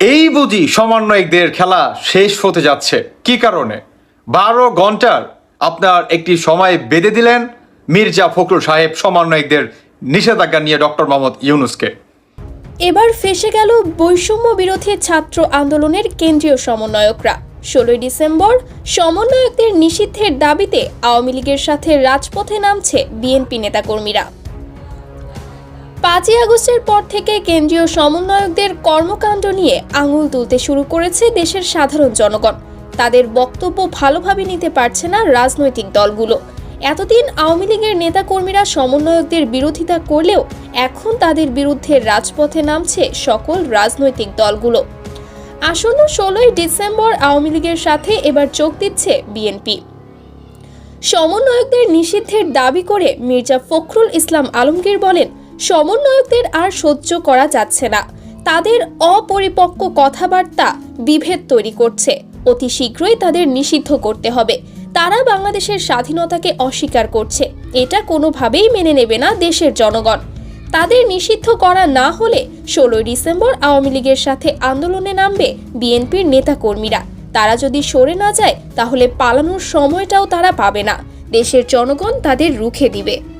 এই বুঝি সমন্বয়কদের খেলা শেষ হতে যাচ্ছে। কি কারণে? বারো ঘণ্টার আপনার একটি সময় বেঁধে দিলেন মির্জা ফখরুল সাহেব সমন্বয়কদের নিষেধাজ্ঞা নিয়ে ডক্টর মোহাম্মদ ইউনুসকে। এবার ফেসে গেল বৈষম্য বিরোধী ছাত্র আন্দোলনের কেন্দ্রীয় সমন্বয়করা। ষোলোই ডিসেম্বর সমন্বয়কদের নিষিদ্ধের দাবিতে আওয়ামী লীগের সাথে রাজপথে নামছে বিএনপি নেতাকর্মীরা। পাঁচই আগস্টের পর থেকে কেন্দ্রীয় সমন্বয়কদের কর্মকাণ্ড নিয়ে আঙুল তুলতে শুরু করেছে দেশের সাধারণ জনগণ। তাদের বক্তব্য ভালোভাবে নিতে পারছে না রাজনৈতিক দলগুলো। এতদিন আওয়ামী লীগের নেতাকর্মীরা সমন্বয়কদের বিরোধিতা করলেও এখন তাদের বিরুদ্ধে রাজপথে নামছে সকল রাজনৈতিক দলগুলো। আসন্ন ষোলোই ডিসেম্বর আওয়ামী লীগের সাথে এবার যোগ দিচ্ছে বিএনপি। সমন্বয়কদের নিষিদ্ধের দাবি করে মির্জা ফখরুল ইসলাম আলমগীর বলেন সমন্বয়কদের আর সহ্য করা যাচ্ছে না। তাদের অপরিপক্ক কথাবার্তা বিভেদ তৈরি করছে। অতি শীঘ্রই তাদের নিষিদ্ধ করতে হবে। তারা বাংলাদেশের স্বাধীনতাকে অস্বীকার করছে। এটা কোনোভাবেই মেনে নেবে না দেশের জনগণ। তাদের নিষিদ্ধ করা না হলে ষোলোই ডিসেম্বর আওয়ামী লীগের সাথে আন্দোলনে নামবে বিএনপির নেতাকর্মীরা। তারা যদি সরে না যায়, তাহলে পালানোর সময়টাও তারা পাবে না। দেশের জনগণ তাদের রুখে দিবে।